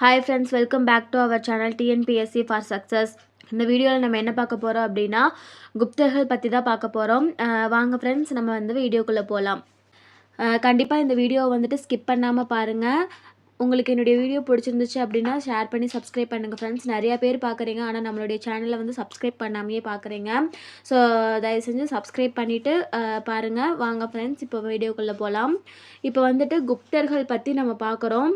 Hi friends welcome back to our channel TNPSC for success இந்த வீடியோவில் நம்ம என்ன பார்க்க போகிறோம் அப்படின்னா குப்தர்கள் பற்றி தான் பார்க்க போகிறோம் வாங்க ஃப்ரெண்ட்ஸ் நம்ம வந்து வீடியோக்குள்ளே போகலாம் கண்டிப்பாக இந்த வீடியோவை வந்துட்டு ஸ்கிப் பண்ணாமல் பாருங்கள் உங்களுக்கு என்னுடைய வீடியோ பிடிச்சிருந்துச்சு அப்படின்னா ஷேர் பண்ணி சப்ஸ்கிரைப் பண்ணுங்கள் ஃப்ரெண்ட்ஸ் நிறையா பேர் பார்க்குறீங்க. ஆனால் நம்மளுடைய சேனலை வந்து சப்ஸ்கிரைப் பண்ணாமையே பார்க்குறீங்க. ஸோ தயவு செஞ்சு சப்ஸ்கிரைப் பண்ணிவிட்டு பாருங்கள் வாங்க ஃப்ரெண்ட்ஸ் இப்போ வீடியோக்குள்ளே போகலாம் இப்போ வந்துட்டு குப்தர்கள் பற்றி நம்ம பார்க்குறோம்.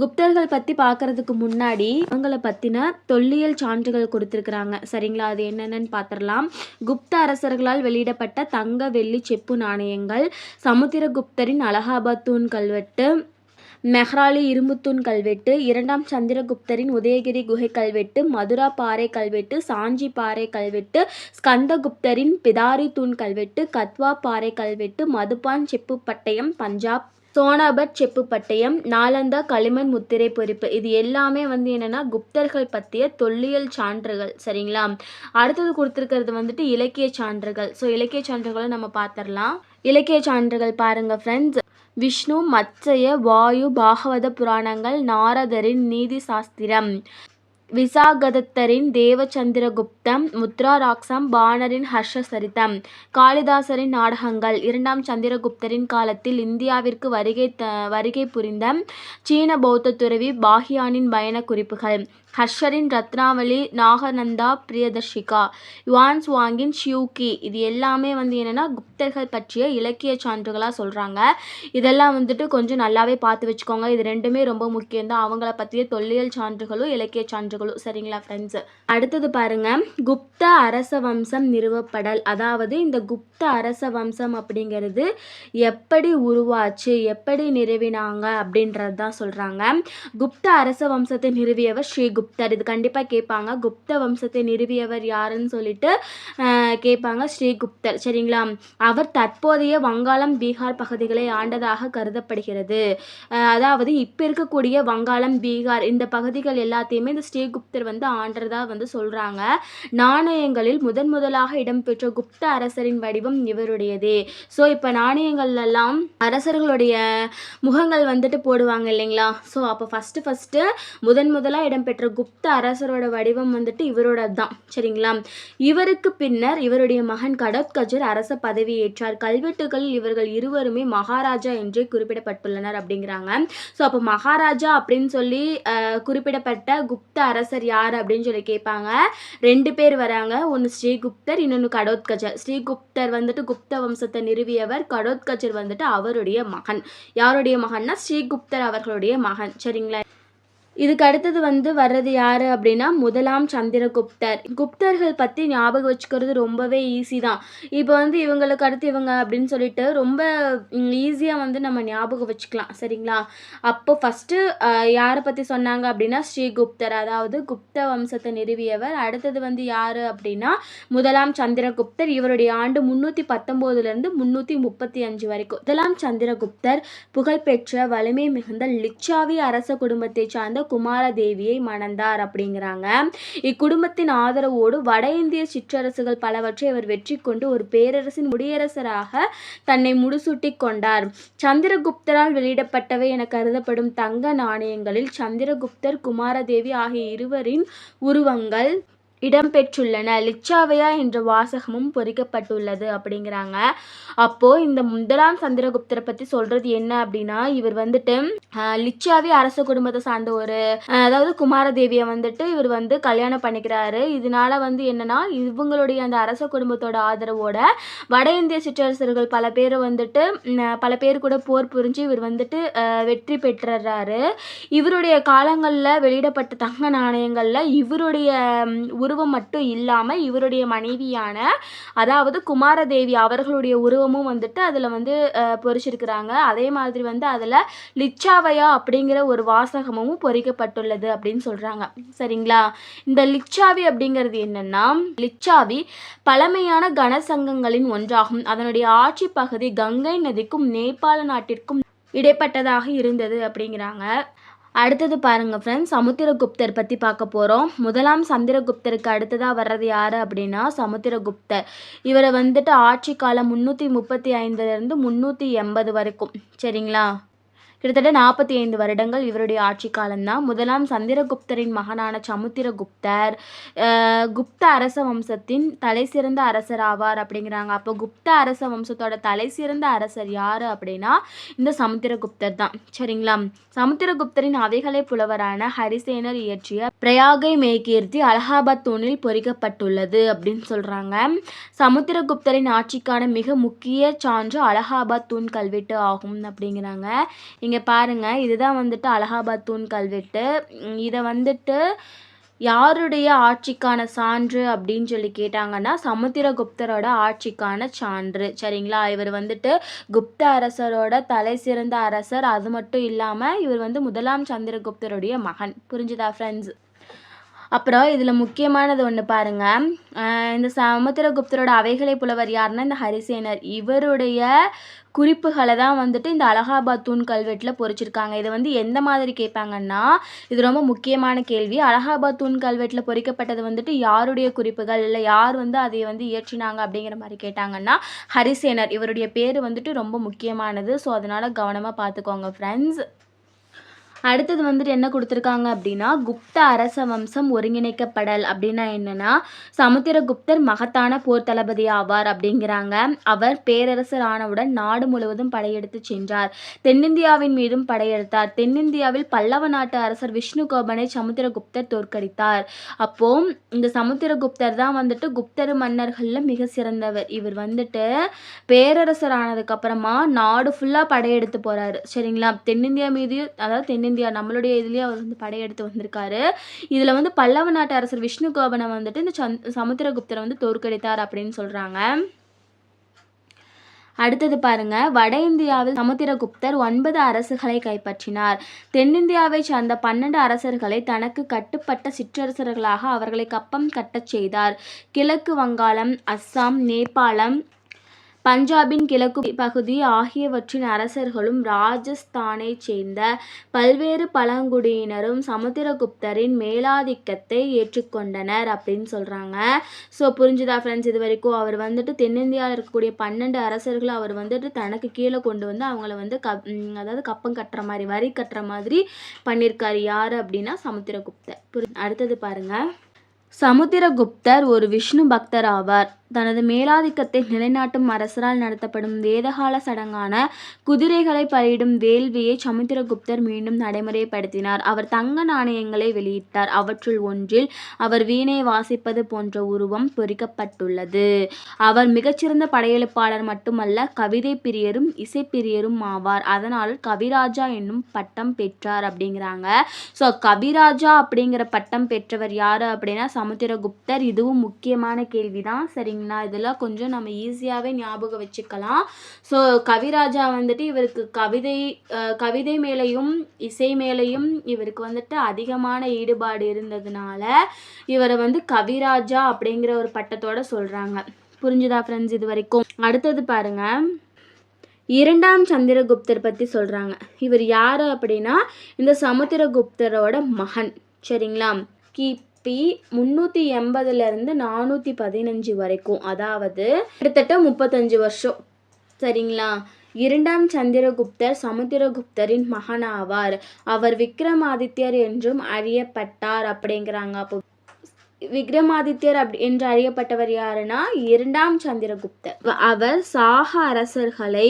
குப்தர்கள் பற்றி பார்க்குறதுக்கு முன்னாடி அவங்கள பற்றின தொல்லியல் சான்றுகள் கொடுத்துருக்குறாங்க. சரிங்களா? அது என்னென்னு பார்த்துடலாம் குப்த அரசர்களால் வெளியிடப்பட்ட தங்க வெள்ளி செப்பு நாணயங்கள் சமுத்திரகுப்தரின் அலகாபாத் தூண் கல்வெட்டு மெஹ்ராலி இரும்புத்தூண் கல்வெட்டு இரண்டாம் சந்திரகுப்தரின் உதயகிரி குகை கல்வெட்டு மதுரா பாறை கல்வெட்டு சாஞ்சி பாறை கல்வெட்டு ஸ்கந்தகுப்தரின் பிதாரி தூண் கல்வெட்டு கத்வா பாறை கல்வெட்டு மதுபான் செப்பு பட்டயம் பஞ்சாப் சோனாபட் செப்பு பட்டயம் நாலந்தா களிமண் முத்திரை பொறிப்பு. இது எல்லாமே வந்து என்னென்னா குப்தர்கள் பற்றிய தொல்லியல் சான்றுகள் சரிங்களா? அடுத்தது கொடுத்துருக்கிறது வந்துட்டு இலக்கிய சான்றுகள். ஸோ இலக்கிய சான்றுகளை நம்ம பார்த்துடலாம். இலக்கிய சான்றுகள் பாருங்கள் ஃப்ரெண்ட்ஸ் விஷ்ணு மச்சய வாயு பாகவத புராணங்கள் நாரதரின் நீதி சாஸ்திரம் விசாகதத்தரின் தேவச்சந்திரகுப்தம் முத்ராராக்சம் பாணரின் ஹர்ஷசரிதம் காளிதாசரின் நாடகங்கள். இரண்டாம் சந்திரகுப்தரின் காலத்தில் இந்தியாவிற்கு வருகை த வருகை புரிந்த சீன பௌத்த துறவி பாகியானின் பயண குறிப்புகள். ஹர்ஷரின் ரத்னாவளி நாகநந்தா பிரியதர்ஷிகா யுவான் சுவாங்கின் ஷியூகி. இது எல்லாமே வந்து என்னென்னா குப்தர்கள் பற்றிய இலக்கிய சான்றுகளாக சொல்கிறாங்க இதெல்லாம் வந்துட்டு கொஞ்சம் நல்லாவே பார்த்து வச்சுக்கோங்க. இது ரெண்டுமே ரொம்ப முக்கியம் தான் அவங்கள பற்றிய தொல்லியல் சான்றுகளும் இலக்கிய சான்றுகளும். சரிங்களா ஃப்ரெண்ட்ஸ் அடுத்தது பாருங்கள் குப்த அரச வம்சம் நிறுவப்படல். அதாவது இந்த குப்த அரச வம்சம் அப்படிங்கிறது எப்படி உருவாச்சு எப்படி நிறுவினாங்க அப்படின்றது தான் சொல்கிறாங்க குப்த அரச வம்சத்தை நிறுவியவர் ஸ்ரீ குப்தர். இது கண்டிப்பாக கேட்பாங்க. குப்த வம்சத்தை நிறுவியவர் யாருன்னு சொல்லிட்டு கேட்பாங்க ஸ்ரீகுப்தர். சரிங்களா? அவர் தற்போதைய வங்காளம் பீகார் பகுதிகளை ஆண்டதாக கருதப்படுகிறது. அதாவது இப்போ இருக்கக்கூடிய வங்காளம் பீகார் இந்த பகுதிகள் எல்லாத்தையுமே இந்த ஸ்ரீகுப்தர் வந்து ஆண்டதாக வந்து சொல்கிறாங்க நாணயங்களில் முதன் முதலாக இடம்பெற்ற குப்த அரசரின் வடிவம் இவருடையதே. ஸோ இப்போ நாணயங்கள்லாம் அரசர்களுடைய முகங்கள் வந்துட்டு போடுவாங்க இல்லைங்களா? ஸோ அப்போ ஃபஸ்ட்டு ஃபஸ்ட்டு முதன் முதலாக இடம்பெற்ற குப்த அரசரோட வடிவம் வந்துட்டு இவரோட தான் சரிங்களா? இவருக்கு பின்னர் இவருடைய மகன் கடோத்கஜர் அரச பதவியேற்றார் கல்வெட்டுகளில் இவர்கள் இருவருமே மகாராஜா என்றே குறிப்பிடப்பட்டுள்ளனர் அப்படிங்கிறாங்க. ஸோ அப்போ மகாராஜா அப்படின்னு சொல்லி குறிப்பிடப்பட்ட குப்த அரசர் யார் அப்படின்னு சொல்லி கேட்பாங்க. ரெண்டு பேர் வராங்க. ஒன்று ஸ்ரீகுப்தர் இன்னொன்று கடோத்கஜர் ஸ்ரீகுப்தர் வந்துட்டு குப்த வம்சத்தை நிறுவியவர். கடோத்கஜர் வந்துட்டு அவருடைய மகன். யாருடைய மகன்னா? ஸ்ரீகுப்தர் அவர்களுடைய மகன். சரிங்களா? இதுக்கு அடுத்தது வந்து வர்றது யார் அப்படின்னா முதலாம் சந்திரகுப்தர். குப்தர்கள் பற்றி ஞாபகம் வச்சுக்கிறது ரொம்பவே ஈஸி தான். இப்போ வந்து இவங்களுக்கு அடுத்து இவங்க அப்படின்னு சொல்லிட்டு ரொம்ப ஈஸியாக வந்து நம்ம ஞாபகம் வச்சுக்கலாம். சரிங்களா? அப்போ ஃபஸ்ட்டு யாரை பற்றி சொன்னாங்க அப்படின்னா ஸ்ரீகுப்தர் அதாவது குப்த வம்சத்தை நிறுவியவர். அடுத்தது வந்து யார் அப்படின்னா முதலாம் சந்திரகுப்தர். இவருடைய ஆண்டு முந்நூற்றி பத்தொம்போதுலேருந்து முந்நூற்றி முப்பத்தி அஞ்சு வரைக்கும். முதலாம் சந்திரகுப்தர் புகழ்பெற்ற வலிமை மிகுந்த லிச்சாவி அரச குடும்பத்தை சார்ந்த குமாரதேவியை மணந்தார் அப்படிங்கிறாங்க. இக்குடும்பத்தின் ஆதரவோடு வட இந்திய சிற்றரசுகள் பலவற்றை அவர் வெற்றி கொண்டு ஒரு பேரரசின் முடியரசராக தன்னை முடிசூட்டி கொண்டார். சந்திரகுப்தரால் வெளியிடப்பட்டவை என கருதப்படும் தங்க நாணயங்களில் சந்திரகுப்தர் குமாரதேவி ஆகிய இருவரின் உருவங்கள் இடம்பெற்றுள்ளன. லிச்சாவையா என்ற வாசகமும் பொறிக்கப்பட்டுள்ளது அப்படிங்கிறாங்க. அப்போது இந்த முதலாம் சந்திரகுப்தரை பற்றி சொல்கிறது என்ன அப்படின்னா இவர் வந்துட்டு லிச்சாவி அரச குடும்பத்தை சார்ந்த ஒரு அதாவது குமாரதேவியை வந்துட்டு இவர் வந்து கல்யாணம் பண்ணிக்கிறாரு. இதனால வந்து என்னன்னா இவங்களுடைய அந்த அரச குடும்பத்தோட ஆதரவோட வட இந்திய சிற்றரசர்கள் பல பேர் வந்துட்டு பல பேர் கூட போர் புரிஞ்சு இவர் வந்துட்டு வெற்றி பெற்றுறாரு. இவருடைய காலங்களில் வெளியிடப்பட்ட தங்க நாணயங்களில் இவருடைய உருவம் மட்டும் இல்லாமல் இவருடைய மனைவியான அதாவது குமாரதேவி அவர்களுடைய உருவமும் வந்துட்டு அதில் வந்து பொறிச்சிருக்கிறாங்க. அதே மாதிரி வந்து அதில் லிச்சாவையா அப்படிங்கிற ஒரு வாசகமும் பொறிக்கப்பட்டுள்ளது அப்படின்னு சொல்கிறாங்க சரிங்களா? இந்த லிச்சாவி அப்படிங்கிறது என்னென்னா லிச்சாவி பழமையான கனசங்கங்களின் ஒன்றாகும். அதனுடைய ஆட்சி பகுதி கங்கை நதிக்கும் நேபாள நாட்டிற்கும் இடைப்பட்டதாக இருந்தது அப்படிங்கிறாங்க. அடுத்தது பாருங்கள் ஃப்ரெண்ட்ஸ் சமுத்திரகுப்தர் பற்றி பார்க்க போகிறோம் முதலாம் சந்திரகுப்தருக்கு அடுத்ததாக வர்றது யார் அப்படின்னா சமுத்திரகுப்தர். இவரை வந்துட்டு ஆட்சி காலம் முந்நூற்றி முப்பத்தி ஐந்துலேருந்து முந்நூற்றி எண்பது வரைக்கும். சரிங்களா? கிட்டத்தட்ட நாற்பத்தி ஐந்து வருடங்கள் இவருடைய ஆட்சி காலம்தான். முதலாம் சந்திரகுப்தரின் மகனான சமுத்திரகுப்தர் குப்த அரச வம்சத்தின் தலை சிறந்த அரசர் ஆவார் அப்படிங்கிறாங்க. அப்போ குப்த அரச வம்சத்தோட தலை சிறந்த அரசர் யார் அப்படின்னா இந்த சமுத்திரகுப்தர் தான். சரிங்களா? சமுத்திரகுப்தரின் அவைகளை புலவரான ஹரிசேனர் இயற்றிய பிரயாகை மேகீர்த்தி அலகாபாத் தூணில் பொறிக்கப்பட்டுள்ளது அப்படின்னு சொல்கிறாங்க சமுத்திரகுப்தரின் ஆட்சிக்கான மிக முக்கிய சான்று அலகாபாத் தூண் கல்வெட்டு ஆகும் அப்படிங்கிறாங்க. இங்கே பாருங்கள் இதுதான் வந்துட்டு அலகாபாத் தூண் கல்வெட்டு. இதை வந்துட்டு யாருடைய ஆட்சிக்கான சான்று அப்படின்னு சொல்லி கேட்டாங்கன்னா சமுத்திரகுப்தரோட ஆட்சிக்கான சான்று. சரிங்களா? இவர் வந்துட்டு குப்த அரசரோட தலை சிறந்த அரசர். அது மட்டும் இல்லாமல் இவர் வந்து முதலாம் சந்திரகுப்தருடைய மகன். புரிஞ்சுதா ஃப்ரெண்ட்ஸ் அப்புறம் இதில் முக்கியமானது ஒன்று பாருங்கள் இந்த சமுத்திரகுப்தரோட அவைகளை புலவர் யாருன்னா இந்த ஹரிசேனர். இவருடைய குறிப்புகளை தான் வந்துட்டு இந்த அலகாபாத் தூண் கல்வெட்டில் பொறிச்சிருக்காங்க. இதை வந்து எந்த மாதிரி கேட்பாங்கன்னா இது ரொம்ப முக்கியமான கேள்வி. அலகாபாத் தூண் கல்வெட்டில் பொறிக்கப்பட்டது வந்துட்டு யாருடைய குறிப்புகள்? இல்லை யார் வந்து அதை வந்து இயற்றினாங்க அப்படிங்கிற மாதிரி கேட்டாங்கன்னா ஹரிசேனர். இவருடைய பேர் வந்துட்டு ரொம்ப முக்கியமானது. ஸோ அதனால் கவனமாக பார்த்துக்கோங்க ஃப்ரெண்ட்ஸ் அடுத்தது வந்துட்டு என்ன கொடுத்துருக்காங்க அப்படின்னா குப்த அரச வம்சம் ஒருங்கிணைக்கப்படல். அப்படின்னா என்னன்னா சமுத்திரகுப்தர் மகத்தான போர் தளபதி ஆவார் அப்படிங்கிறாங்க. அவர் பேரரசர் ஆனவுடன் நாடு முழுவதும் படையெடுத்து சென்றார். தென்னிந்தியாவின் மீதும் படையெடுத்தார். தென்னிந்தியாவில் பல்லவ நாட்டு அரசர் விஷ்ணு கோபனை சமுத்திரகுப்தர் தோற்கடித்தார். அப்போ இந்த சமுத்திரகுப்தர் தான் வந்துட்டு குப்தர் மன்னர்களில் மிக சிறந்தவர். இவர் வந்துட்டு பேரரசர் ஆனதுக்கப்புறமா நாடு ஃபுல்லாக படையெடுத்து போறாரு. சரிங்களா? தென்னிந்தியா மீது அதாவது தென்னிந்தியா தென்னிந்தியா நம்மளுடைய இதுலேயே அவர் வந்து படையெடுத்து வந்திருக்காரு. இதில் வந்து பல்லவ நாட்டு அரசர் விஷ்ணு கோபனை வந்துட்டு இந்த சந்த் சமுத்திரகுப்தரை வந்து தோற்கடித்தார் அப்படின்னு சொல்கிறாங்க அடுத்தது பாருங்க. வட இந்தியாவில் சமுத்திரகுப்தர் ஒன்பது அரசுகளை கைப்பற்றினார். தென்னிந்தியாவை சார்ந்த பன்னெண்டு அரசர்களை தனக்கு கட்டுப்பட்ட சிற்றரசர்களாக அவர்களை கப்பம் கட்டச் செய்தார். கிழக்கு வங்காளம் அஸ்ஸாம் நேபாளம் பஞ்சாபின் கிழக்கு பகுதி ஆகியவற்றின் அரசர்களும் ராஜஸ்தானைச் சேர்ந்த பல்வேறு பழங்குடியினரும் சமுத்திரகுப்தரின் மேலாதிக்கத்தை ஏற்றுக்கொண்டனர் அப்படின்னு சொல்கிறாங்க ஸோ புரிஞ்சுதா ஃப்ரெண்ட்ஸ் இது வரைக்கும் அவர் வந்துட்டு தென்னிந்தியாவில் இருக்கக்கூடிய பன்னெண்டு அரசர்களை அவர் வந்துட்டு தனக்கு கீழே கொண்டு வந்து அவங்கள வந்து கப் அதாவது கப்பம் கட்டுற மாதிரி வரி கட்டுற மாதிரி பண்ணியிருக்காரு யார் அப்படின்னா சமுத்திரகுப்தர். புரி அடுத்தது பாருங்க. சமுத்திரகுப்தர் ஒரு விஷ்ணு பக்தர் ஆவார். தனது மேலாதிக்கத்தை நிலைநாட்டும் அரசரால் நடத்தப்படும் வேதகால சடங்கான குதிரைகளை பலியிடும் வேள்வியை சமுத்திரகுப்தர் மீண்டும் நடைமுறைப்படுத்தினார். அவர் தங்க நாணயங்களை வெளியிட்டார். அவற்றுள் ஒன்றில் அவர் வீணை வாசிப்பது போன்ற உருவம் பொறிக்கப்பட்டுள்ளது. அவர் மிகச்சிறந்த படையெழுப்பாளர் மட்டுமல்ல கவிதை பிரியரும் இசைப்பிரியரும் ஆவார். அதனால் கவிராஜா என்னும் பட்டம் பெற்றார் அப்படிங்கிறாங்க. ஸோ கவிராஜா அப்படிங்கிற பட்டம் பெற்றவர் யார் அப்படின்னா சமுத்திரகுப்தர். இதுவும் முக்கியமான கேள்விதான். சரிங்க பார்த்தீங்கன்னா இதெல்லாம் கொஞ்சம் நம்ம ஈஸியாகவே ஞாபகம் வச்சுக்கலாம். ஸோ கவிராஜா வந்துட்டு இவருக்கு கவிதை கவிதை மேலேயும் இசை மேலேயும் இவருக்கு வந்துட்டு அதிகமான ஈடுபாடு இருந்ததுனால இவரை வந்து கவிராஜா அப்படிங்கிற ஒரு பட்டத்தோட சொல்கிறாங்க புரிஞ்சுதா ஃப்ரெண்ட்ஸ் இது வரைக்கும்? அடுத்தது பாருங்க. இரண்டாம் சந்திரகுப்தர் பற்றி சொல்கிறாங்க இவர் யார் அப்படின்னா இந்த சமுத்திரகுப்தரோட மகன். சரிங்களா? கிபி பி முந்நூற்றி எண்பதுலேருந்து நானூற்றி பதினஞ்சு வரைக்கும். அதாவது கிட்டத்தட்ட முப்பத்தஞ்சு வருஷம். சரிங்களா? இரண்டாம் சந்திரகுப்தர் சமுத்திரகுப்தரின் மகனாவார். அவர் விக்ரமாதித்யர் என்றும் அறியப்பட்டார் அப்படிங்கிறாங்க. அப்போ விக்ரமாதித்யர் அப்படி என்று அறியப்பட்டவர் யாருன்னா? இரண்டாம் சந்திரகுப்தர். அவர் சாக அரசர்களை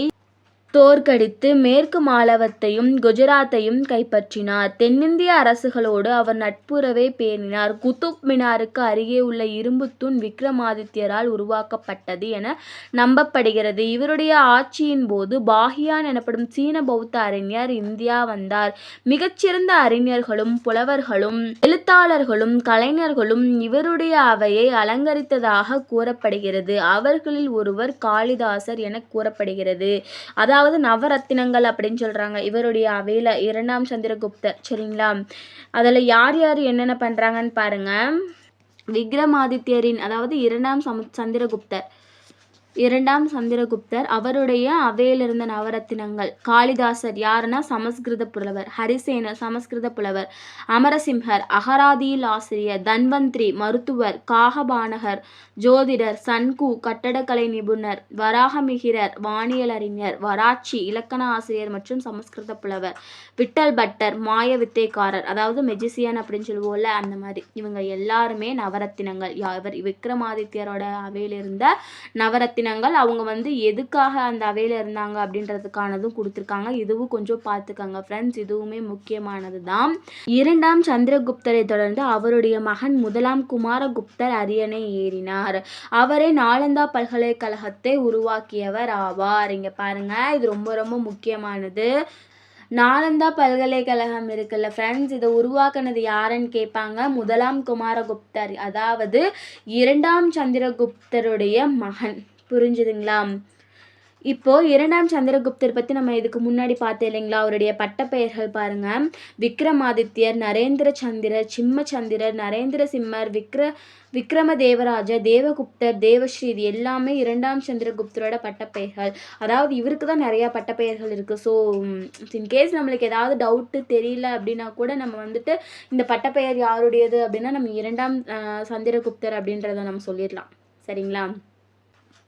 தோற்கடித்து மேற்கு மாலவத்தையும் குஜராத்தையும் கைப்பற்றினார். தென்னிந்திய அரசுகளோடு அவர் நட்புறவை பேணினார். குதுப் மினாருக்கு அருகே உள்ள இரும்புத் தூண் விக்ரமாதித்யரால் உருவாக்கப்பட்டது என நம்பப்படுகிறது. இவருடைய ஆட்சியின் போது பாகியான் எனப்படும் சீன பௌத்த அறிஞர் இந்தியா வந்தார். மிகச்சிறந்த அறிஞர்களும் புலவர்களும் எழுத்தாளர்களும் கலைஞர்களும் இவருடைய அவையை அலங்கரித்ததாக கூறப்படுகிறது. அவர்களில் ஒருவர் காளிதாசர் என கூறப்படுகிறது. அதாவது அதாவது நவரத்தினங்கள் அப்படின்னு சொல்றாங்க. இவருடைய அவையில இரண்டாம் சந்திரகுப்தர் சரிங்களா? அதில் யார் யார் என்னென்ன பண்றாங்கன்னு பாருங்க. விக்ரமாதித்யரின் அதாவது இரண்டாம் சமு சந்திரகுப்தர். இரண்டாம் சந்திரகுப்தர் அவருடைய அவையில் இருந்த நவரத்தினங்கள். காளிதாசர் யாருன்னா? சமஸ்கிருத புலவர். ஹரிசேனர் சமஸ்கிருத புலவர். அமரசிம்ஹர் அகராதியில் ஆசிரியர் தன்வந்திரி மருத்துவர் காகபானகர் ஜோதிடர் சன்கு கட்டடக்கலை நிபுணர் வராகமிகிரர் வானியல் அறிஞர் வராட்சி இலக்கண ஆசிரியர் மற்றும் சமஸ்கிருத புலவர். விட்டல் பட்டர் மாய வித்தைக்காரர். அதாவது மெஜிசியன் அப்படின்னு சொல்லுவோம்ல அந்த மாதிரி. இவங்க எல்லாருமே நவரத்தினங்கள். இவர் விக்ரமாதித்யரோட அவையில் இருந்த நவரத்தினங்கள் அவங்க வந்து எதுக்காக அந்த அவையில் இருந்தாங்க அப்படின்றதுக்கானதும் கொடுத்துருக்காங்க. இதுவும் கொஞ்சம் பார்த்துக்கங்க ஃப்ரெண்ட்ஸ் இதுவுமே முக்கியமானது தான் இரண்டாம் சந்திரகுப்தரை தொடர்ந்து அவருடைய மகன் முதலாம் குமாரகுப்தர் அரியணை ஏறினார். அவரே நாலந்தா பல்கலைக்கழகத்தை உருவாக்கியவர் ஆவார். இங்கே பாருங்க இது ரொம்ப ரொம்ப முக்கியமானது. நாலந்தா பல்கலைக்கழகம் இருக்குல்ல ஃப்ரெண்ட்ஸ் இதை உருவாக்குனது யாருன்னு கேட்பாங்க? முதலாம் குமாரகுப்தர் அதாவது இரண்டாம் சந்திரகுப்தருடைய மகன். புரிஞ்சுதுங்களா? இப்போ இரண்டாம் சந்திரகுப்தர் பற்றி நம்ம இதுக்கு முன்னாடி பார்த்தோம் இல்லைங்களா? அவருடைய பட்டப்பெயர்கள் பாருங்க. விக்ரமாதித்யர் நரேந்திர சந்திரர் சிம்மச்சந்திரர் நரேந்திர சிம்மர் விக்ர விக்ரம தேவராஜ தேவகுப்தர் தேவஸ்ரீ இது எல்லாமே இரண்டாம் சந்திரகுப்தரோட பட்டப்பெயர்கள். அதாவது இவருக்கு தான் நிறையா பட்டப்பெயர்கள் இருக்குது ஸோ இன்கேஸ் நம்மளுக்கு ஏதாவது டவுட்டு தெரியல அப்படின்னா கூட நம்ம வந்துட்டு இந்த பட்டப்பெயர் யாருடையது அப்படின்னா நம்ம இரண்டாம் சந்திரகுப்தர் அப்படின்றத நம்ம சொல்லிடலாம். சரிங்களா?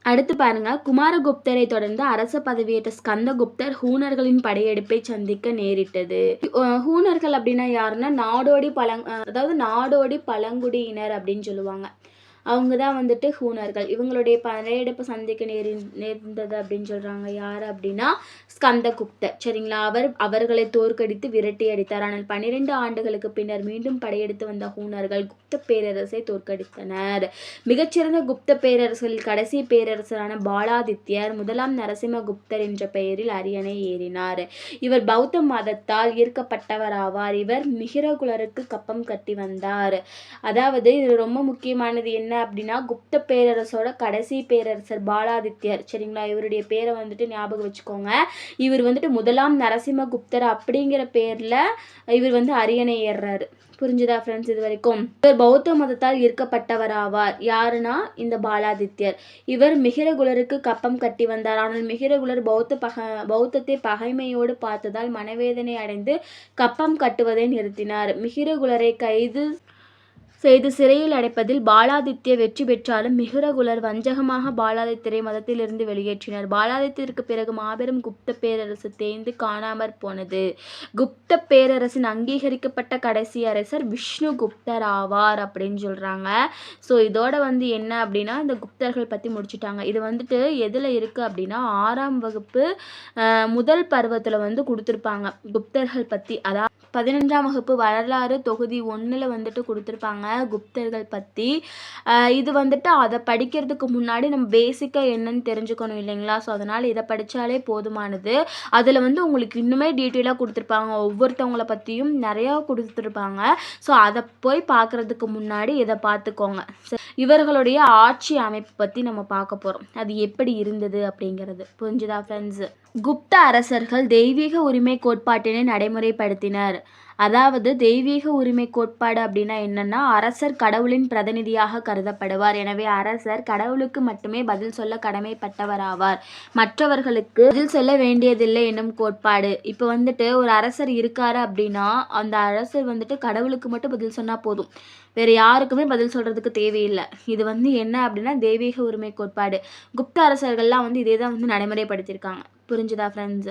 அடுத்து பாருங்க குமாரகுப்தரை தொடர்ந்து அரச பதவியேற்ற ஸ்கந்தகுப்தர் ஹூனர்களின் படையெடுப்பை சந்திக்க நேரிட்டது. ஹூனர்கள் அப்படின்னா யாருன்னா நாடோடி பழங் அஹ் அதாவது நாடோடி பழங்குடியினர் அப்படின்னு சொல்லுவாங்க. அவங்க தான் வந்துட்டு ஹூனர்கள். இவங்களுடைய படையெடுப்பு சந்திக்க நேரி நேர்ந்தது அப்படின்னு சொல்கிறாங்க யார் அப்படின்னா ஸ்கந்தகுப்தர் சரிங்களா? அவர் அவர்களை தோற்கடித்து விரட்டி அடித்தார். ஆனால் பன்னிரெண்டு ஆண்டுகளுக்கு பின்னர் மீண்டும் படையெடுத்து வந்த ஹூனர்கள் குப்த பேரரசை தோற்கடித்தனர். மிகச்சிறந்த குப்த பேரரசரில் கடைசி பேரரசரான பாலாதித்யர் முதலாம் நரசிம்மகுப்தர் என்ற பெயரில் அரியணை ஏறினார். இவர் பௌத்த மதத்தால் ஈர்க்கப்பட்டவராவார். இவர் மிகிரகுலருக்கு கப்பம் கட்டி வந்தார். அதாவது இது ரொம்ப முக்கியமானது. என்ன என்ன அப்படின்னா குப்த பேரரசோட கடைசி பேரரசர் பாலாதித்யர். சரிங்களா? இவருடைய பேரை வந்துட்டு ஞாபகம் வச்சுக்கோங்க. இவர் வந்துட்டு முதலாம் நரசிம்மகுப்தர் அப்படிங்கிற பேர்ல இவர் வந்து அரியணை ஏறுறாரு. புரிஞ்சுதா ஃப்ரெண்ட்ஸ் இது வரைக்கும்? இவர் பௌத்த மதத்தால் ஈர்க்கப்பட்டவர் ஆவார் யாருன்னா? இந்த பாலாதித்யர். இவர் மிகிரகுலருக்கு கப்பம் கட்டி வந்தார். ஆனால் மிகிரகுலர் பௌத்த பக பௌத்தத்தை பகைமையோடு பார்த்ததால் மனவேதனை அடைந்து கப்பம் கட்டுவதை நிறுத்தினார். மிகிரகுலரை கைது செய்து சிறையில் அடைப்பதில் பாலாதித்ய வெற்றி பெற்றாலும் மிகுரகுலர் வஞ்சகமாக பாலாதித்யரை மதத்திலிருந்து வெளியேற்றினர். பாலாதித்யருக்கு பிறகு மாபெரும் குப்த பேரரசு தேய்ந்து காணாமற் போனது. குப்த பேரரசின் அங்கீகரிக்கப்பட்ட கடைசி அரசர் விஷ்ணு குப்தர் ஆவார் அப்படின்னு சொல்றாங்க. ஸோ இதோட வந்து என்ன அப்படின்னா இந்த குப்தர்கள் பற்றி முடிச்சுட்டாங்க. இது வந்துட்டு எதில் இருக்குது அப்படின்னா ஆறாம் வகுப்பு முதல் பருவத்தில் வந்து கொடுத்துருப்பாங்க குப்தர்கள் பற்றி அதாவது பதினஞ்சாம் வகுப்பு வரலாறு தொகுதி ஒன்றில் வந்துட்டு கொடுத்துருப்பாங்க குப்தர்கள் பற்றி இது வந்துட்டு அதை படிக்கிறதுக்கு முன்னாடி நம்ம பேசிக்காக என்னன்னு தெரிஞ்சுக்கணும் இல்லைங்களா? ஸோ அதனால் இதை படித்தாலே போதுமானது. அதில் வந்து உங்களுக்கு இன்னுமே டீட்டெயிலாக கொடுத்துருப்பாங்க. ஒவ்வொருத்தவங்கள பற்றியும் நிறையா கொடுத்துருப்பாங்க. ஸோ அதை போய் பார்க்குறதுக்கு முன்னாடி இதை பார்த்துக்கோங்க. இவர்களுடைய ஆட்சி அமைப்பு பற்றி நம்ம பார்க்க போகிறோம் அது எப்படி இருந்தது அப்படிங்கிறது. புரிஞ்சுதா ஃப்ரெண்ட்ஸ் குப்த அரசர்கள் தெய்வீக உரிமை கோட்பாட்டினை நடைமுறைப்படுத்தினர். அதாவது தெய்வீக உரிமை கோட்பாடு அப்படின்னா என்னன்னா அரசர் கடவுளின் பிரதிநிதியாக கருதப்படுவார். எனவே அரசர் கடவுளுக்கு மட்டுமே பதில் சொல்ல கடமைப்பட்டவராவார். மற்றவர்களுக்கு பதில் சொல்ல வேண்டியதில்லை என்னும் கோட்பாடு. இப்போ வந்துட்டு ஒரு அரசர் இருக்காரு அப்படின்னா அந்த அரசர் வந்துட்டு கடவுளுக்கு மட்டும் பதில் சொன்னா போதும். வேற யாருக்குமே பதில் சொல்றதுக்கு தேவையில்லை. இது வந்து என்ன அப்படின்னா தெய்வீக உரிமை கோட்பாடு. குப்த அரசர்கள்லாம் வந்து இதே தான் வந்து நடைமுறைப்படுத்தியிருக்காங்க. புரிஞ்சுதா ஃப்ரெண்ட்ஸ்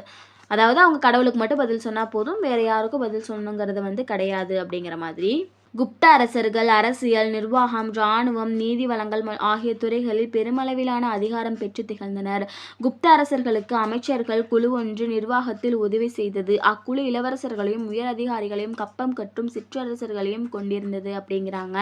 அதாவது அவங்க கடவுளுக்கு மட்டும் பதில் சொன்னால் போதும் வேறு யாருக்கும் பதில் சொல்லணுங்கிறது வந்து கிடையாது அப்படிங்கிற மாதிரி. குப்த அரசர்கள் அரசியல் நிர்வாகம் இராணுவம் நீதி வழங்கல் ஆகிய துறைகளில் பெருமளவிலான அதிகாரம் பெற்று திகழ்ந்தனர். குப்த அரசர்களுக்கு அமைச்சர்கள் குழு ஒன்று நிர்வாகத்தில் உதவி செய்தது. அக்குழு இளவரசர்களையும் உயர் அதிகாரிகளையும் கப்பம் கட்டும் சிற்றரசர்களையும் கொண்டிருந்தது அப்படிங்கிறாங்க.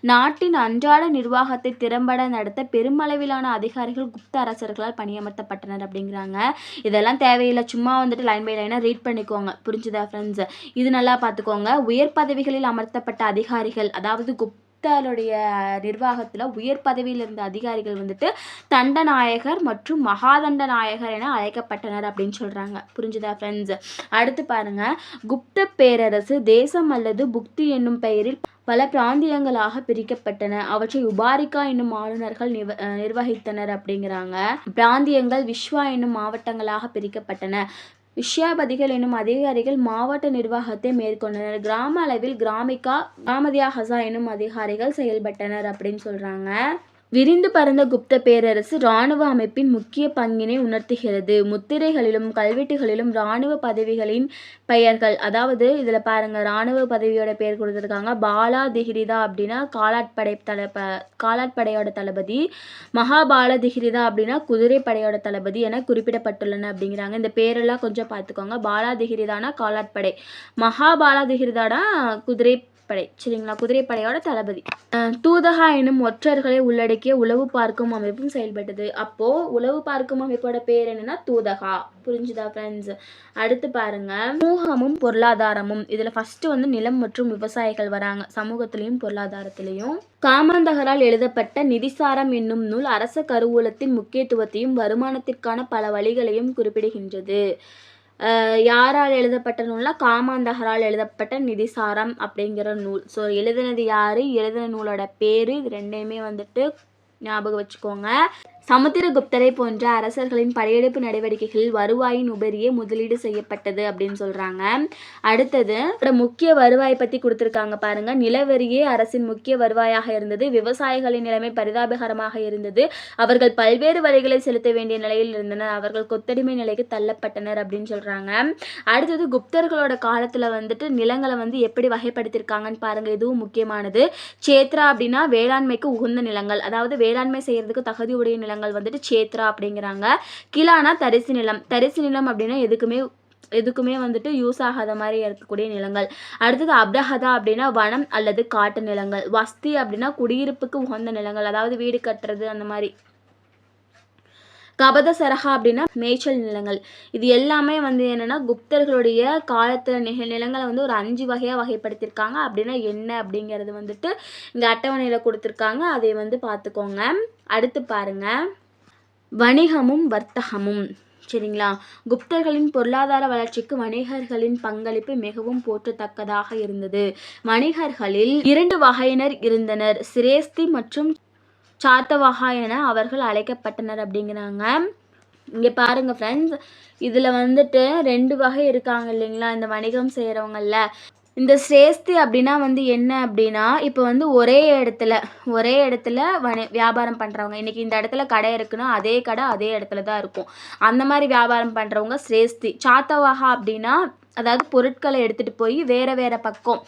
நாட்டின் அன்றாட நிர்வாகத்தை திறம்பட நடத்த பெருமளவிலான அதிகாரிகள் குப்த அரசர்களால் பணியமர்த்தப்பட்டனர் அப்படிங்கிறாங்க. இதெல்லாம் தேவையில்லை. சும்மா வந்துட்டு லைன் பை லைனாக ரீட் பண்ணிக்கோங்க. புரிஞ்சுதா ஃப்ரெண்ட்ஸ் இது நல்லா பார்த்துக்கோங்க. உயர் பதவிகளில் அமர்த்தப்பட்ட அதிகாரிகள் அதாவது குப்தருடைய நிர்வாகத்தில் உயர் பதவியில் இருந்த அதிகாரிகள் வந்துட்டு தண்டநாயகர் மற்றும் மகாதண்ட நாயகர் என அழைக்கப்பட்டனர் அப்படின்னு சொல்கிறாங்க புரிஞ்சுதா ஃப்ரெண்ட்ஸ் அடுத்து பாருங்க. குப்த பேரரசு தேசம் அல்லது புக்தி என்னும் பெயரில் பல பிராந்தியங்களாக பிரிக்கப்பட்டன. அவற்றை உபாரிகா என்னும் ஆளுநர்கள் நிவ நிர்வகித்தனர் அப்படிங்கிறாங்க. பிராந்தியங்கள் விஸ்வா என்னும் மாவட்டங்களாக பிரிக்கப்பட்டன. விஷயாபதிகள் என்னும் அதிகாரிகள் மாவட்ட நிர்வாகத்தை மேற்கொண்டனர். கிராம அளவில் கிராமிகா காமதியா ஹசா என்னும் அதிகாரிகள் செயல்பட்டனர் அப்படின்னு சொல்கிறாங்க விரிந்து பரந்த குப்த பேரரசு இராணுவ அமைப்பின் முக்கிய பங்கினை உணர்த்துகிறது. முத்திரைகளிலும் கல்வெட்டுகளிலும் இராணுவ பதவிகளின் பெயர்கள் அதாவது இதில் பாருங்க இராணுவ பதவியோட பேர் கொடுத்துருக்காங்க. பாலா திகிரிதா அப்படின்னா காலாட்படை தளப காலாட்படையோட தளபதி மகாபால திகிரிதா அப்படின்னா குதிரைப்படையோட தளபதி என குறிப்பிடப்பட்டுள்ளன அப்படிங்கிறாங்க. இந்த பேரெல்லாம் கொஞ்சம் பார்த்துக்கோங்க. பாலா திகிரிதானா காலாட்படை? மகாபாலா குதிரை குதிரைப்படை சரிங்களா? குதிரைப்படையோட தளபதி. தூதகா எனும் ஒற்றர்களை உள்ளடக்கிய உளவு பார்க்கும் அமைப்பும் செயல்பட்டது. அப்போ உளவு பார்க்கும் அமைப்போட பேர் என்னன்னா தூதகா. புரிஞ்சுதா ஃப்ரெண்ட்ஸ் அடுத்து பாருங்க. சமூகமும் பொருளாதாரமும். இதுல ஃபர்ஸ்ட் வந்து நிலம் மற்றும் விவசாயிகள் வராங்க. சமூகத்திலையும் பொருளாதாரத்திலையும். காமந்தகரால் எழுதப்பட்ட நிதிசாரம் என்னும் நூல் அரச கருவூலத்தின் முக்கியத்துவத்தையும் வருமானத்திற்கான பல வழிகளையும் குறிப்பிடுகின்றது. யாரால் எழுதப்பட்ட நூல்னா காமாந்தகரால் எழுதப்பட்ட நிதிசாரம் அப்படிங்கிற நூல். ஸோ எழுதுனது யாரு? எழுதின நூலோட பேரு இது ரெண்டையுமே வந்துட்டு ஞாபகம் வச்சுக்கோங்க. சமுத்திரகுப்தரை போன்ற அரசர்களின் படையெடுப்பு நடவடிக்கைகளில் வருவாயின் உபரியே முதலீடு செய்யப்பட்டது அப்படின்னு சொல்கிறாங்க அடுத்தது முக்கிய வருவாய் பற்றி கொடுத்துருக்காங்க பாருங்க. நிலவரியே அரசின் முக்கிய வருவாயாக இருந்தது. விவசாயிகளின் நிலைமை பரிதாபகரமாக இருந்தது. அவர்கள் பல்வேறு வரிகளை செலுத்த வேண்டிய நிலையில் இருந்தனர். அவர்கள் கொத்தடிமை நிலைக்கு தள்ளப்பட்டனர் அப்படின்னு சொல்கிறாங்க அடுத்தது குப்தர்களோட காலத்தில் வந்துட்டு நிலங்களை வந்து எப்படி வகைப்படுத்தியிருக்காங்கன்னு பாருங்க. இதுவும் முக்கியமானது. சேத்ரா அப்படின்னா வேளாண்மைக்கு உகந்த நிலங்கள். அதாவது வேளாண்மை செய்யறதுக்கு தகுதி உடைய நிலங்கள் வந்துட்டு சேத்ரா அப்படிங்கிறாங்க. கிலானா தரிசு நிலம். தரிசு நிலம் அப்படின்னா எதுக்குமே எதுக்குமே வந்துட்டு யூஸ் ஆகாத மாதிரி இருக்கக்கூடிய நிலங்கள். அடுத்தது அப்ரஹதா அப்படின்னா வனம் அல்லது காட்டு நிலங்கள். வஸ்தி அப்படின்னா குடியிருப்புக்கு உகந்த நிலங்கள். அதாவது வீடு கட்டுறது அந்த மாதிரி. கபதசரஹா அப்படின்னா மேய்ச்சல் நிலங்கள். இது எல்லாமே வந்து என்னன்னா குப்தர்களுடைய காலத்துல நிக நிலங்களை வந்து ஒரு அஞ்சு வகையா வகைப்படுத்தியிருக்காங்க அப்படின்னா என்ன அப்படிங்கிறது வந்துட்டு இங்க அட்டவணையில கொடுத்துருக்காங்க. அதை வந்து பார்த்துக்கோங்க. அடுத்து பாருங்க. வணிகமும் வர்த்தகமும். சரிங்களா? குப்தர்களின் பொருளாதார வளர்ச்சிக்கு வணிகர்களின் பங்களிப்பு மிகவும் போற்றத்தக்கதாக இருந்தது. வணிகர்களில் இரண்டு வகையினர் இருந்தனர். சிரேஸ்தி மற்றும் சாத்தவாகா என அவர்கள் அழைக்கப்பட்டனர் அப்படிங்கிறாங்க. இங்கே பாருங்க ஃப்ரெண்ட்ஸ் இதில் வந்துட்டு ரெண்டு வகை இருக்காங்க இல்லைங்களா இந்த வணிகம் செய்கிறவங்கள இந்த சேஸ்தி அப்படின்னா வந்து என்ன அப்படின்னா இப்போ வந்து ஒரே இடத்துல ஒரே இடத்துல வணி வியாபாரம் பண்ணுறவங்க இன்றைக்கி இந்த இடத்துல கடை இருக்குன்னா அதே கடை அதே இடத்துல தான் இருக்கும். அந்த மாதிரி வியாபாரம் பண்ணுறவங்க சேஸ்தி சாத்தவாகா அப்படின்னா அதாவது பொருட்களை எடுத்துகிட்டு போய் வேறு வேறு பக்கம்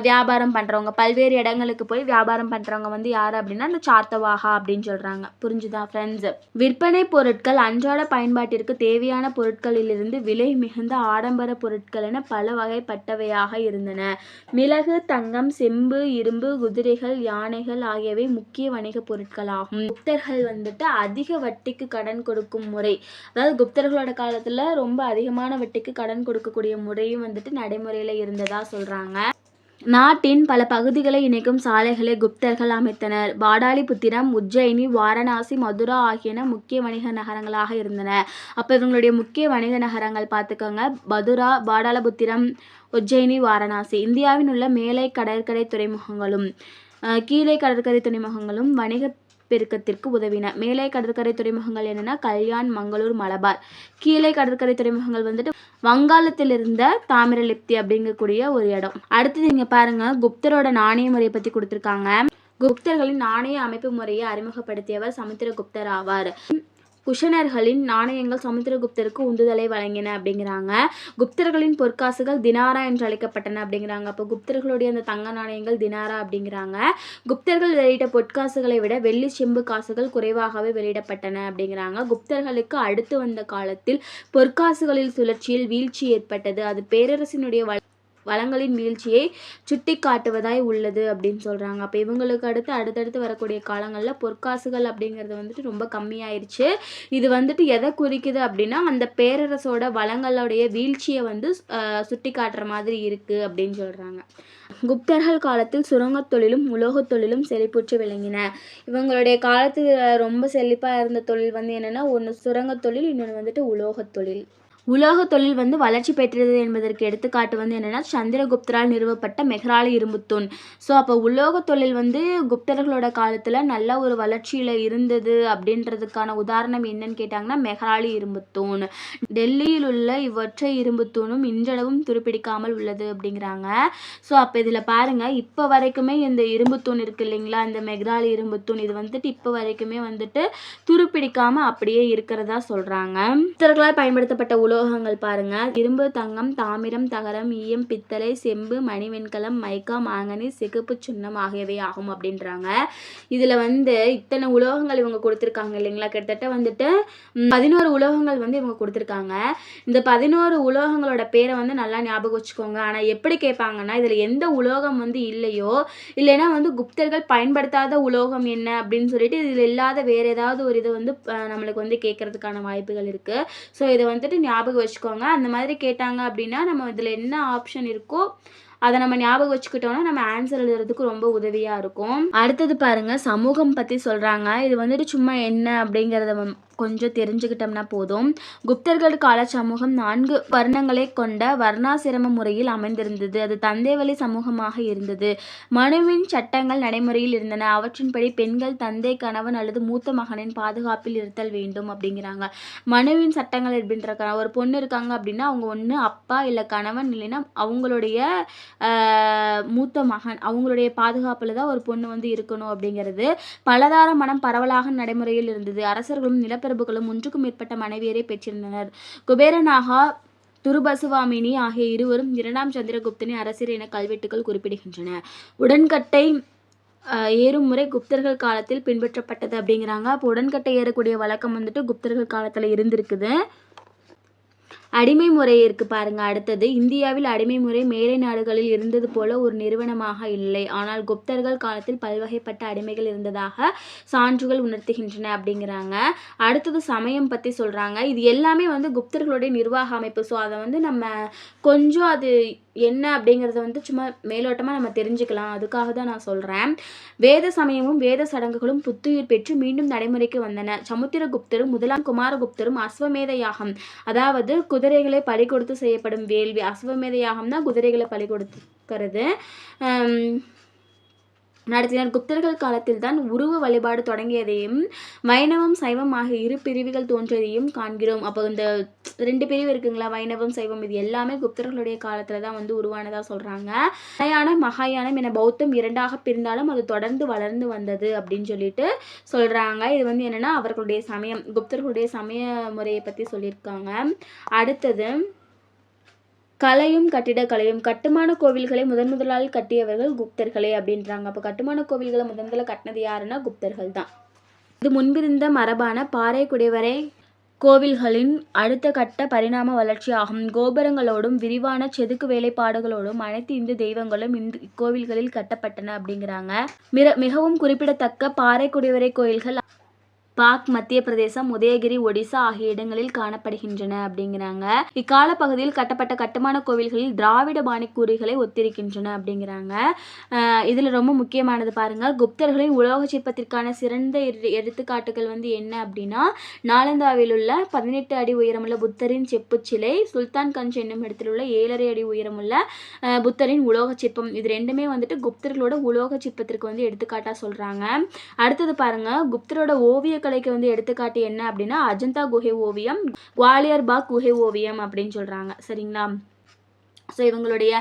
வியாபாரம் பண்ணுறவங்க பல்வேறு இடங்களுக்கு போய் வியாபாரம் பண்ணுறவங்க வந்து யார் அப்படின்னா இந்த சாத்தவாகா அப்படின்னு சொல்கிறாங்க புரிஞ்சுதா ஃப்ரெண்ட்ஸு விற்பனை பொருட்கள் அன்றாட பயன்பாட்டிற்கு தேவையான பொருட்களிலிருந்து விலை மிகுந்த ஆடம்பர பொருட்கள் என பல வகைப்பட்டவையாக இருந்தன. மிளகு தங்கம் செம்பு இரும்பு குதிரைகள் யானைகள் ஆகியவை முக்கிய வணிக பொருட்களாகும். குப்தர்கள் வந்துட்டு அதிக வட்டிக்கு கடன் கொடுக்கும் முறை. அதாவது குப்தர்களோட காலத்தில் ரொம்ப அதிகமான வட்டிக்கு கடன் கொடுக்கக்கூடிய முறையும் வந்துட்டு நடைமுறையில் இருந்ததா சொல்கிறாங்க நாட்டின் பல பகுதிகளை இணைக்கும் சாலைகளை குப்தர்கள் அமைத்தனர். பாடாலிபுத்திரம் உஜ்ஜயினி வாரணாசி மதுரா ஆகியன முக்கிய வணிக நகரங்களாக இருந்தன. அப்போ இவங்களுடைய முக்கிய வணிக நகரங்கள் பார்த்துக்கோங்க. மதுரா பாடாலபுத்திரம் உஜ்ஜயினி வாரணாசி. இந்தியாவின் உள்ள மேலை கடற்கரை துறைமுகங்களும் கீழே கடற்கரை துறைமுகங்களும் வணிக பெருக்கத்திற்கு உதவின. மேலே கடற்கரை துறைமுகங்கள் என்னன்னா கல்யாண் மங்களூர் மலபார். கீழே கடற்கரை துறைமுகங்கள் வந்துட்டு வங்காளத்தில் இருந்த தாமிரலிப்தி அப்படிங்கக்கூடிய ஒரு இடம். அடுத்தது நீங்கள் பாருங்க குப்தரோட நாணய முறையை பற்றி கொடுத்துருக்காங்க. குப்தர்களின் நாணய அமைப்பு முறையை அறிமுகப்படுத்தியவர் சமுத்திரகுப்தர் ஆவார். குஷனர்களின் நாணயங்கள் சமுத்திரகுப்தருக்கு உந்துதலை வழங்கின அப்படிங்கிறாங்க. குப்தர்களின் பொற்காசுகள் தினாரா என்று அழைக்கப்பட்டன அப்படிங்கிறாங்க. அப்போ குப்தர்களுடைய அந்த தங்க நாணயங்கள் தினாரா அப்படிங்கிறாங்க. குப்தர்கள் வெளியிட்ட பொற்காசுகளை விட வெள்ளி செம்பு காசுகள் குறைவாகவே வெளியிடப்பட்டன அப்படிங்கிறாங்க. குப்தர்களுக்கு அடுத்து வந்த காலத்தில் பொற்காசுகளில் சுழற்சியில் வீழ்ச்சி ஏற்பட்டது. அது பேரரசினுடைய வளங்களின் வீழ்ச்சியை சுட்டி காட்டுவதாய் உள்ளது அப்படின்னு சொல்கிறாங்க அப்போ இவங்களுக்கு அடுத்து அடுத்தடுத்து வரக்கூடிய காலங்களில் பொற்காசுகள் அப்படிங்கிறது வந்துட்டு ரொம்ப கம்மியாயிருச்சு. இது வந்துட்டு எதை குறிக்குது அப்படின்னா அந்த பேரரசோட வளங்களுடைய வீழ்ச்சியை வந்து சுட்டி காட்டுற மாதிரி இருக்குது அப்படின்னு சொல்கிறாங்க குப்தர்கள் காலத்தில் சுரங்கத் தொழிலும் உலோகத் தொழிலும் செழிப்புற்று விளங்கின. இவங்களுடைய காலத்தில் ரொம்ப செழிப்பாக இருந்த தொழில் வந்து என்னென்னா ஒன்று சுரங்கத் தொழில் இன்னொன்று வந்துட்டு உலோகத் தொழில். உலோக தொழில் வந்து வளர்ச்சி பெற்றது என்பதற்கு எடுத்துக்காட்டு வந்து என்னென்னா சந்திரகுப்தரால் நிறுவப்பட்ட மெஹ்ராலி இரும்புத்தூண் ஸோ அப்போ உலோக தொழில் வந்து குப்தர்களோட காலத்தில் நல்ல ஒரு வளர்ச்சியில் இருந்தது அப்படின்றதுக்கான உதாரணம் என்னன்னு கேட்டாங்கன்னா மெஹ்ராலி இரும்புத்தூண் டெல்லியில் உள்ள இவ்வொற்றை இரும்புத்தூணும் இன்றளவும் துருப்பிடிக்காமல் உள்ளது அப்படிங்கிறாங்க. ஸோ அப்போ இதில் பாருங்கள் இப்போ வரைக்குமே இந்த இரும்புத்தூண் இருக்குது இல்லைங்களா? இந்த மெஹ்ராலி இரும்புத்தூண் இது வந்துட்டு இப்போ வரைக்குமே வந்துட்டு துருப்பிடிக்காமல் அப்படியே இருக்கிறதா சொல்கிறாங்க புத்தர்களால் பயன்படுத்தப்பட்ட உலோக உலோகங்கள் பாருங்கள் இரும்பு தங்கம் தாமிரம் தகரம் ஈயம் பித்தளை செம்பு மணி வெண்கலம் மைக்கா மாங்கனி சிகப்பு சுண்ணம் ஆகியவை ஆகும் அப்படின்றாங்க. இதில் வந்து இத்தனை உலோகங்கள் இவங்க கொடுத்துருக்காங்க இல்லைங்களா? கிட்டத்தட்ட வந்துட்டு பதினோரு உலோகங்கள் வந்து இவங்க கொடுத்துருக்காங்க. இந்த பதினோரு உலோகங்களோட பேரை வந்து நல்லா ஞாபகம் வச்சுக்கோங்க. ஆனால் எப்படி கேட்பாங்கன்னா இதில் எந்த உலோகம் வந்து இல்லையோ இல்லைன்னா வந்து குப்தர்கள் பயன்படுத்தாத உலோகம் என்ன அப்படின்னு சொல்லிட்டு இதில் இல்லாத வேறு ஏதாவது ஒரு இதை வந்து நம்மளுக்கு வந்து கேட்கறதுக்கான வாய்ப்புகள் இருக்குது ஸோ இதை வந்துட்டு ஞாபகம் ஞாபகம் வச்சுக்கோங்க. அந்த மாதிரி கேட்டாங்க அப்படின்னா நம்ம இதில் என்ன ஆப்ஷன் இருக்கோ அதை நம்ம ஞாபகம் வச்சுக்கிட்டோம்னா நம்ம ஆன்சர் எழுதுறதுக்கு ரொம்ப உதவியாக இருக்கும். அடுத்தது பாருங்கள் சமூகம் பற்றி சொல்கிறாங்க இது வந்துட்டு சும்மா என்ன அப்படிங்கிறத கொஞ்சம் தெரிஞ்சுக்கிட்டோம்னா போதும். குப்தர்கள் கால சமூகம் நான்கு வர்ணங்களை கொண்ட வர்ணாசிரம முறையில் அமைந்திருந்தது. அது தந்தை வழி சமூகமாக இருந்தது. மனுவின் சட்டங்கள் நடைமுறையில் இருந்தன. அவற்றின்படி பெண்கள் தந்தை கணவன் அல்லது மூத்த மகனின் பாதுகாப்பில் இருத்தல் வேண்டும் அப்படிங்கிறாங்க. மனுவின் சட்டங்கள் எப்படின்ற ஒரு பொண்ணு இருக்காங்க அப்படின்னா அவங்க ஒன்று அப்பா இல்லை கணவன் இல்லைன்னா அவங்களுடைய மூத்த மகன். அவங்களுடைய பாதுகாப்பில் தான் ஒரு பொண்ணு வந்து இருக்கணும் அப்படிங்கிறது. பலதார மனம் பரவலாக நடைமுறையில் இருந்தது. அரசர்களும் நில நிலப்பிரபுகளும் ஒன்றுக்கும் மேற்பட்ட மனைவியரை பெற்றிருந்தனர். குபேரனாகா துருபசுவாமினி ஆகிய இருவரும் இரண்டாம் சந்திரகுப்தனை அரசியல் என கல்வெட்டுகள் குறிப்பிடுகின்றன. உடன்கட்டை ஏறும் முறை குப்தர்கள் காலத்தில் பின்பற்றப்பட்டது அப்படிங்கிறாங்க. அப்போ உடன்கட்டை ஏறக்கூடிய வழக்கம் வந்துட்டு குப்தர்கள் காலத்தில் இருந்திருக்குது. அடிமை முறை இருக்குது பாருங்கள் அடுத்தது இந்தியாவில் அடிமை முறை மேலை நாடுகளில் இருந்தது போல ஒரு நிறுவனமாக இல்லை. ஆனால் குப்தர்கள் காலத்தில் பல்வகைப்பட்ட அடிமைகள் இருந்ததாக சான்றுகள் உணர்த்துகின்றன அப்படிங்கிறாங்க. அடுத்தது சமயம் பற்றி சொல்கிறாங்க இது எல்லாமே வந்து குப்தர்களுடைய நிர்வாக அமைப்பு. ஸோ அதை வந்து நம்ம கொஞ்சம் அது என்ன அப்படிங்கிறத வந்து சும்மா மேலோட்டமாக நம்ம தெரிஞ்சுக்கலாம். அதுக்காக தான் நான் சொல்கிறேன் வேத சமயமும் வேத சடங்குகளும் புத்துயிர் பெற்று மீண்டும் நடைமுறைக்கு வந்தன. சமுத்திரகுப்தரும் முதலாம் குமாரகுப்தரும் அஸ்வமேத யாகம். அதாவது குதிரைகளை பழி கொடுத்து செய்யப்படும் வேள்வி. அஸ்வமேத யாகம்னா குதிரைகளை பழி கொடுத்துக்கிறது நடத்தினர். குப்தர்கள் காலத்தில் தான் உருவ வழிபாடு தொடங்கியதையும் வைணவம் சைவம் ஆகிய இரு பிரிவுகள் தோன்றியதையும் காண்கிறோம். அப்போ இந்த ரெண்டு பிரிவு இருக்குங்களா? வைணவம் சைவம் இது எல்லாமே குப்தர்களுடைய காலத்தில் தான் வந்து உருவானதாக சொல்கிறாங்க மலையான மகாயானம் என பௌத்தம் இரண்டாக பிரிந்தாலும் அது தொடர்ந்து வளர்ந்து வந்தது அப்படின்னு சொல்லிட்டு சொல்கிறாங்க இது வந்து என்னென்னா அவர்களுடைய சமயம் குப்தர்களுடைய சமய முறையை பற்றி சொல்லியிருக்காங்க. அடுத்தது கலையும் கட்டிடக்கலையும் கட்டுமான கோவில்களை முதன் முதலால் கட்டியவர்கள் குப்தர்களே அப்படின்றாங்க. அப்போ கட்டுமான கோவில்களை முதன் முதல்ல கட்டினது யாருன்னா குப்தர்கள் தான். இது முன்பிருந்த மரபான பாறை குடைவரை கோவில்களின் அடுத்த கட்ட பரிணாம வளர்ச்சி ஆகும் கோபுரங்களோடும் விரிவான செதுக்கு வேலைப்பாடுகளோடும் அனைத்து இந்து தெய்வங்களும் இந்து இக்கோவில்களில் கட்டப்பட்டன அப்படிங்கிறாங்க. மிகவும் குறிப்பிடத்தக்க பாறை குடைவரை கோயில்கள் பாக் மத்திய பிரதேசம் உதயகிரி ஒடிசா ஆகிய இடங்களில் காணப்படுகின்றன அப்படிங்கிறாங்க. இக்கால பகுதியில் கட்டப்பட்ட கட்டுமான கோவில்களில் திராவிட பாணி கூறுகளை ஒத்திருக்கின்றன அப்படிங்கிறாங்க. இதில் ரொம்ப முக்கியமானது பாருங்க. குப்தர்களின் உலோக சிற்பத்திற்கான சிறந்த எடுத்துக்காட்டுகள் வந்து என்ன அப்படின்னா நாலந்தாவில் உள்ள பதினெட்டு அடி உயரமுள்ள புத்தரின் செப்பு சிலை சுல்தான் கஞ்ச் என்னும் இடத்தில் உள்ள ஏழரை அடி உயரமுள்ள புத்தரின் உலோக சிற்பம். இது ரெண்டுமே வந்துட்டு குப்தர்களோட உலோக சிற்பத்திற்கு வந்து எடுத்துக்காட்டாக சொல்கிறாங்க அடுத்தது பாருங்க. குப்தரோட ஓவிய கலைக்கு வந்து எடுத்துக்காட்டு என்ன அப்படின்னா அஜந்தா குகை ஓவியம் குவாலியர் பாக் குகை ஓவியம் அப்படின்னு சொல்கிறாங்க சரிங்களா? ஸோ இவங்களுடைய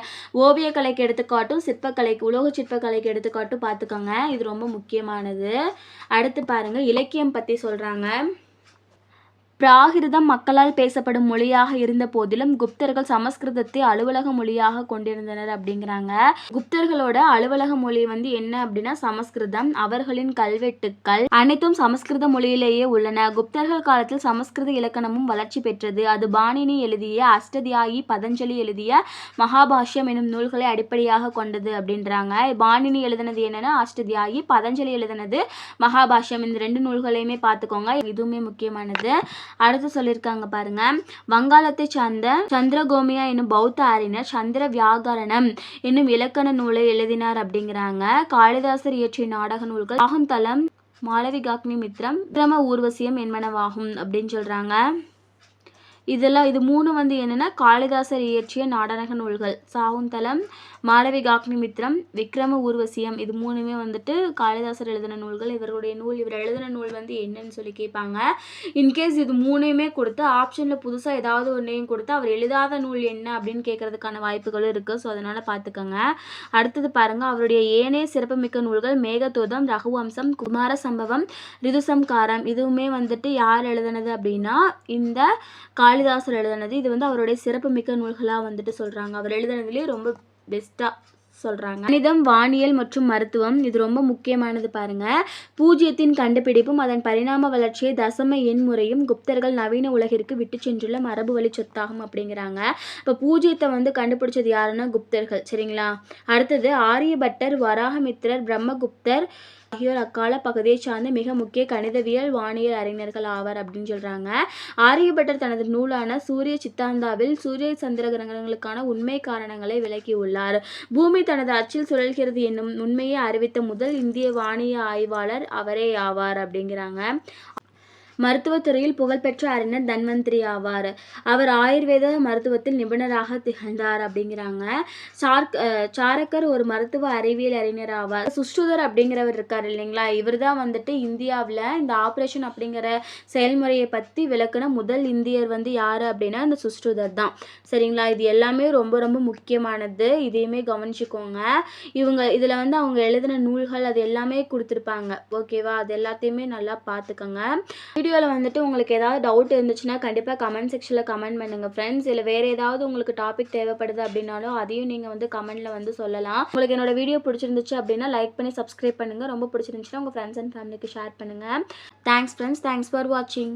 ஓவியக்கலைக்கு எடுத்துக்காட்டும் சிற்பக்கலைக்கு உலோக சிற்பக்கலைக்கு எடுத்துக்காட்டும் பார்த்துக்கோங்க. இது ரொம்ப முக்கியமானது. அடுத்து பாருங்கள் இலக்கியம் பற்றி சொல்கிறாங்க பிராகிருதம் மக்களால் பேசப்படும் மொழியாக இருந்த போதிலும் குப்தர்கள் சமஸ்கிருதத்தை அலுவலக மொழியாக கொண்டிருந்தனர் அப்படிங்கிறாங்க. குப்தர்களோட அலுவலக மொழி வந்து என்ன அப்படின்னா சமஸ்கிருதம். அவர்களின் கல்வெட்டுக்கள் அனைத்தும் சமஸ்கிருத மொழியிலேயே உள்ளன. குப்தர்கள் காலத்தில் சமஸ்கிருத இலக்கணமும் வளர்ச்சி பெற்றது. அது பாணினி எழுதிய அஷ்டதியாயி பதஞ்சலி எழுதிய மகாபாஷ்யம் எனும் நூல்களை அடிப்படையாக கொண்டது அப்படின்றாங்க. பாணினி எழுதினது என்னன்னா அஷ்டதியாயி பதஞ்சலி எழுதினது மகாபாஷ்யம். இந்த ரெண்டு நூல்களையுமே பார்த்துக்கோங்க. இதுவுமே முக்கியமானது. அடுத்து சொல்லியிருக்காங்க பாருங்க. வங்காளத்தை சார்ந்த சந்திரகோமியா என்னும் பௌத்த அறிஞர் சந்திர வியாகரணம் என்னும் இலக்கண நூலை எழுதினார் அப்படிங்கிறாங்க. காளிதாசர் இயற்றிய நாடக நூல்கள் சாகுந்தலம் மாளவிகாக்னி மித்ரம் விக்ரம ஊர்வசியம் என்பனவாகும் அப்படின்னு சொல்றாங்க. இதெல்லாம் இது மூணு வந்து என்னன்னா காளிதாசர் இயற்றிய நாடக நூல்கள். சாகுந்தலம் மாளவிகாக்னிமித்திரம் விக்ரம ஊர்வசியம் இது மூணுமே வந்துட்டு காளிதாசர் எழுதின நூல்கள். இவருடைய நூல் இவர் எழுதின நூல் வந்து என்னன்னு சொல்லி கேட்பாங்க. இன்கேஸ் இது மூணையுமே கொடுத்து ஆப்ஷனில் புதுசாக ஏதாவது ஒன்றையும் கொடுத்து அவர் எழுதாத நூல் என்ன அப்படின்னு கேட்கறதுக்கான வாய்ப்புகளும் இருக்குது ஸோ அதனால் பார்த்துக்கோங்க. அடுத்தது பாருங்கள் அவருடைய ஏனைய சிறப்புமிக்க நூல்கள் மேகதூதம் ரகுவம்சம் குமார சம்பவம் ரிதுசம்காரம் இதுவுமே வந்துட்டு யார் எழுதினது அப்படின்னா இந்த காளிதாசர் எழுதினது. இது வந்து அவருடைய சிறப்புமிக்க நூல்களாக வந்துட்டு சொல்கிறாங்க அவர் எழுதினதுலேயே ரொம்ப பெஸ்ட்டாக சொல்கிறாங்க கணிதம் வானியல் மற்றும் மருத்துவம் இது ரொம்ப முக்கியமானது பாருங்கள் பூஜ்ஜியத்தின் கண்டுபிடிப்பும் அதன் பரிணாம வளர்ச்சியை தசம எண் முறையும் குப்தர்கள் நவீன உலகிற்கு விட்டு சென்றுள்ள மரபு வழி சொத்தாகும் அப்படிங்கிறாங்க. இப்போ பூஜ்ஜியத்தை வந்து கண்டுபிடிச்சது யாருன்னா குப்தர்கள் சரிங்களா? அடுத்தது ஆரியபட்டர் வராகமித்திரர் பிரம்மகுப்தர் ஆகியோர் அக்கால பகுதியை சார்ந்த மிக முக்கிய கணிதவியல் வானியல் அறிஞர்கள் ஆவார் அப்படின்னு சொல்றாங்க. ஆரியபட்டர் தனது நூலான சூரிய சித்தாந்தாவில் சூரிய சந்திர கிரகங்களுக்கான உண்மை காரணங்களை விளக்கியுள்ளார். பூமி தனது அச்சில் சுழல்கிறது என்னும் உண்மையை அறிவித்த முதல் இந்திய வானிய ஆய்வாளர் அவரே ஆவார் அப்படிங்கிறாங்க. மருத்துவத்துறையில் புகழ்பெற்ற அறிஞர் தன்வந்திரி ஆவார். அவர் ஆயுர்வேத மருத்துவத்தில் நிபுணராக திகழ்ந்தார் அப்படிங்கிறாங்க. சார்க் சாரக்கர் ஒரு மருத்துவ அறிவியல் அறிஞர் ஆவார். சுஷ்ருதர் அப்படிங்கிறவர் இருக்கார் இல்லைங்களா? இவர் தான் வந்துட்டு இந்தியாவில் இந்த ஆப்ரேஷன் அப்படிங்கிற செயல்முறையை பற்றி விளக்குன முதல் இந்தியர் வந்து யார் அப்படின்னா இந்த சுஷ்ருதர் தான். சரிங்களா? இது எல்லாமே ரொம்ப ரொம்ப முக்கியமானது. இதையுமே கவனிச்சுக்கோங்க. இவங்க இதில் வந்து அவங்க எழுதின நூல்கள் அது எல்லாமே கொடுத்துருப்பாங்க. ஓகேவா? அது எல்லாத்தையுமே நல்லா பார்த்துக்கோங்க. வீடியோவில் வந்துட்டு உங்களுக்கு ஏதாவது டவுட் இருந்துச்சுன்னா கண்டிப்பாக கமெண்ட் செக்ஷனில் கமெண்ட் பண்ணுங்கள் ஃப்ரெண்ட்ஸ் இல்லை வேறு ஏதாவது உங்களுக்கு டாபிக் தேவைப்படுது அப்படின்னாலும் அதையும் நீங்கள் வந்து கமெண்ட்டில் வந்து சொல்லலாம். உங்களுக்கு என்னோட வீடியோ பிடிச்சிருந்துச்சு அப்படின்னா லைக் பண்ணி சப்ஸ்கிரைப் பண்ணுங்கள் ரொம்ப பிடிச்சிருந்துச்சுன்னா உங்கள் ஃப்ரெண்ட்ஸ் அண்ட் ஃபேமிலிக்கு ஷேர் பண்ணுங்கள் தேங்க்ஸ் ஃப்ரெண்ட்ஸ் தேங்க்ஸ் ஃபார் வாட்சிங்